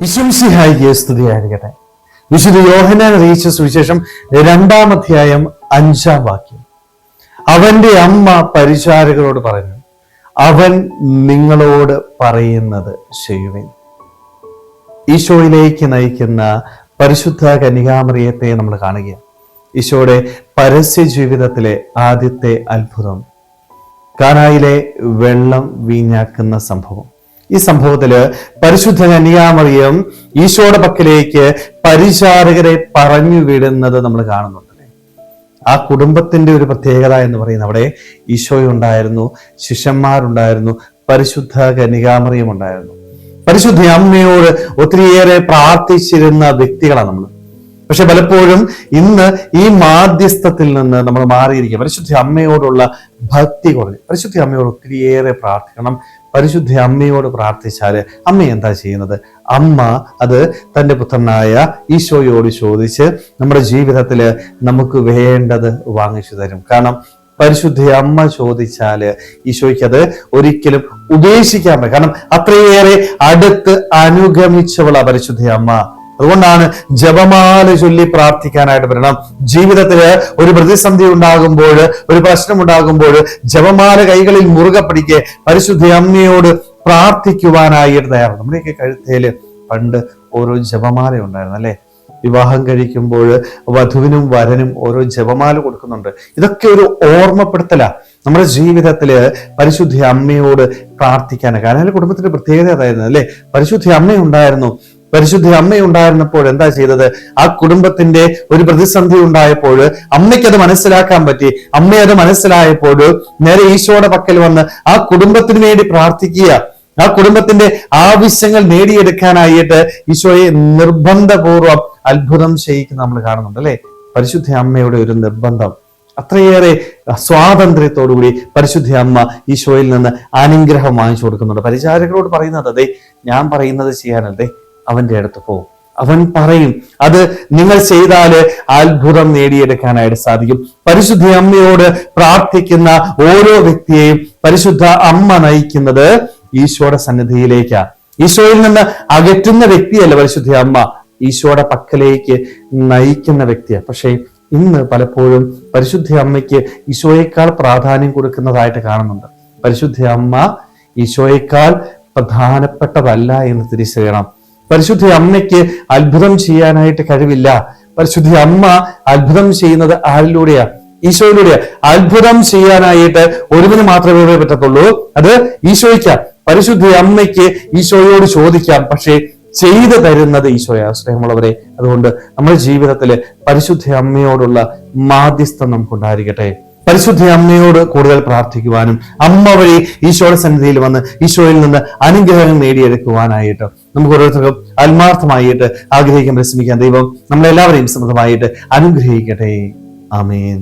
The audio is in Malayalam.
വിശംസിഹായിക്ക് സ്തുതിയായിരിക്കട്ടെ. വിശുദ്ധ യോഹനാൻ അറിയിച്ച സുവിശേഷം രണ്ടാം അധ്യായം അഞ്ചാം വാക്യം. അവന്റെ അമ്മ പരിചാരകരോട് പറഞ്ഞു അവൻ നിങ്ങളോട് പറയുന്നത് ചെയ്യുവിൻ. ഈശോയിലേക്ക് നയിക്കുന്ന പരിശുദ്ധ കന്യകാമറിയത്തെ നമ്മൾ കാണുകയാണ്. ഈശോയുടെ പരസ്യ ജീവിതത്തിലെ ആദ്യത്തെ അത്ഭുതം കാനായിലെ വെള്ളം വീഞ്ഞാക്കുന്ന സംഭവം. ഈ സംഭവത്തിൽ പരിശുദ്ധ കന്യാമറിയം ഈശോയുടെ പക്കലേക്ക് പരിചാരകരെ പറഞ്ഞു വിടുന്നത് നമ്മൾ കാണുന്നുണ്ട്. ആ കുടുംബത്തിന്റെ ഒരു പ്രത്യേകത എന്ന് പറയുന്നത് അവിടെ ഈശോയുണ്ടായിരുന്നു ശിഷ്യന്മാരുണ്ടായിരുന്നു പരിശുദ്ധ കന്യാമറിയം ഉണ്ടായിരുന്നു. പരിശുദ്ധ അമ്മയോട് ഒത്തിരിയേറെ പ്രാർത്ഥിച്ചിരുന്ന വ്യക്തികളാണ് നമ്മൾ പക്ഷെ പലപ്പോഴും ഇന്ന് ഈ മാധ്യസ്ഥത്തിൽ നിന്ന് നമ്മൾ മാറിയിരിക്കുക. പരിശുദ്ധ അമ്മയോടുള്ള ഭക്തി കുറഞ്ഞു പരിശുദ്ധ അമ്മയോട് ഒത്തിരിയേറെ പ്രാർത്ഥിക്കണം പരിശുദ്ധ അമ്മയോട് പ്രാർത്ഥിച്ചാൽ അമ്മ എന്താ ചെയ്യുന്നത്? അമ്മ അത് തന്റെ പുത്രനായ ഈശോയോട് ചോദിച്ച് നമ്മുടെ ജീവിതത്തിൽ നമുക്ക് വേണ്ടത് വാങ്ങിച്ചു തരും. കാരണം പരിശുദ്ധ അമ്മ ചോദിച്ചാൽ ഈശോയ്ക്ക് അത് ഒരിക്കലും ഉപേക്ഷിക്കാൻ കാരണം അത്രയേറെ അടുത്ത് അനുഗമിച്ചവളാ പരിശുദ്ധ അമ്മ. അതുകൊണ്ടാണ് ജപമാല ചൊല്ലി പ്രാർത്ഥിക്കാനായിട്ട് വരണം. ജീവിതത്തിൽ ഒരു പ്രതിസന്ധി ഉണ്ടാകുമ്പോൾ ഒരു പ്രശ്നം ഉണ്ടാകുമ്പോൾ ജപമാല കൈകളിൽ മുറുകെ പിടിക്കെ പരിശുദ്ധ അമ്മയോട് പ്രാർത്ഥിക്കുവാനായിട്ട് തയ്യാറാണ്. നമ്മുടെയൊക്കെ കഴുത്തേൽ പണ്ട് ഓരോ ജപമാല ഉണ്ടായിരുന്നു അല്ലെ? വിവാഹം കഴിക്കുമ്പോൾ വധുവിനും വരനും ഓരോ ജപമാല കൊടുക്കുന്നുണ്ട്. ഇതൊക്കെ ഒരു ഓർമ്മപ്പെടുത്തല. നമ്മുടെ ജീവിതത്തിൽ പരിശുദ്ധ അമ്മയോട് പ്രാർത്ഥിക്കാനാണ്. കാരണം കുടുംബത്തിന്റെ പ്രത്യേകത അതായിരുന്നു അല്ലെ? പരിശുദ്ധ അമ്മയുണ്ടായിരുന്നു. പരിശുദ്ധ അമ്മയുണ്ടായിരുന്നപ്പോൾ എന്താ ചെയ്തത്? ആ കുടുംബത്തിന്റെ ഒരു പ്രതിസന്ധി ഉണ്ടായപ്പോൾ അമ്മയ്ക്കത് മനസ്സിലാക്കാൻ പറ്റി. അമ്മയത് മനസ്സിലായപ്പോൾ നേരെ ഈശോയുടെ പക്കൽ വന്ന് ആ കുടുംബത്തിന് വേണ്ടി പ്രാർത്ഥിക്കുക. ആ കുടുംബത്തിന്റെ ആവശ്യങ്ങൾ നേടിയെടുക്കാനായിട്ട് ഈശോയെ നിർബന്ധപൂർവം അത്ഭുതം ചെയ്യിക്കുന്ന നമ്മൾ കാണുന്നുണ്ട് അല്ലെ? പരിശുദ്ധ അമ്മയുടെ ഒരു നിർബന്ധം. അത്രയേറെ സ്വാതന്ത്ര്യത്തോടുകൂടി പരിശുദ്ധ അമ്മ ഈശോയിൽ നിന്ന് അനുഗ്രഹം വാങ്ങിച്ചു കൊടുക്കുന്നുണ്ട്. പരിചാരകരോട് പറയുന്നത് അതെ ഞാൻ പറയുന്നത് ചെയ്യാനല്ലേ? അവന്റെ അടുത്ത് പോകും. അവൻ പറയും അത് നിങ്ങൾ ചെയ്താൽ അത്ഭുതം നേടിയെടുക്കാനായിട്ട് സാധിക്കും. പരിശുദ്ധ അമ്മയോട് പ്രാർത്ഥിക്കുന്ന ഓരോ വ്യക്തിയെയും പരിശുദ്ധ അമ്മ നയിക്കുന്നത് ഈശോയുടെ സന്നിധിയിലേക്കാണ് ഈശോയിൽ നിന്ന് അകറ്റുന്ന വ്യക്തിയല്ല പരിശുദ്ധ അമ്മ. ഈശോയുടെ പക്കലേക്ക് നയിക്കുന്ന വ്യക്തിയാണ് പക്ഷേ ഇന്ന് പലപ്പോഴും പരിശുദ്ധ അമ്മയ്ക്ക് ഈശോയേക്കാൾ പ്രാധാന്യം കൊടുക്കുന്നതായിട്ട് കാണുന്നുണ്ട്. പരിശുദ്ധ അമ്മ ഈശോയേക്കാൾ പ്രധാനപ്പെട്ടതല്ല എന്ന് തിരിച്ചറിയണം. പരിശുദ്ധ അമ്മയ്ക്ക് അത്ഭുതം ചെയ്യാനായിട്ട് കഴിവില്ല. പരിശുദ്ധ അമ്മ അത്ഭുതം ചെയ്യുന്നത് ആരിലൂടെയാ? ഈശോയിലൂടെയാ. അത്ഭുതം ചെയ്യാനായിട്ട് ഒരുവിന് മാത്രമേ പറ്റത്തുള്ളൂ. അത് ഈശോയ്ക്ക. പരിശുദ്ധ അമ്മയ്ക്ക് ഈശോയോട് ചോദിക്കാം. പക്ഷേ ചെയ്തു തരുന്നത് ഈശോയാ. സ്നേഹമുള്ളവരെ അതുകൊണ്ട് നമ്മുടെ ജീവിതത്തിൽ പരിശുദ്ധ അമ്മയോടുള്ള മാധ്യസ്ഥം നമുക്കുണ്ടായിരിക്കട്ടെ. പരിശുദ്ധ അമ്മയോട് കൂടുതൽ പ്രാർത്ഥിക്കുവാനും അമ്മ വഴി ഈശോയുടെ സന്നിധിയിൽ വന്ന് ഈശോയിൽ നിന്ന് അനുഗ്രഹം നേടിയെടുക്കുവാനായിട്ട് നമുക്ക് ഓരോരുത്തർക്കും ആത്മാർത്ഥമായിട്ട് ആഗ്രഹിക്കാൻ പരിശ്രമിക്കാൻ ദൈവം നമ്മളെല്ലാവരെയും സമൃദ്ധമായിട്ട് അനുഗ്രഹിക്കട്ടെ. ആമേൻ.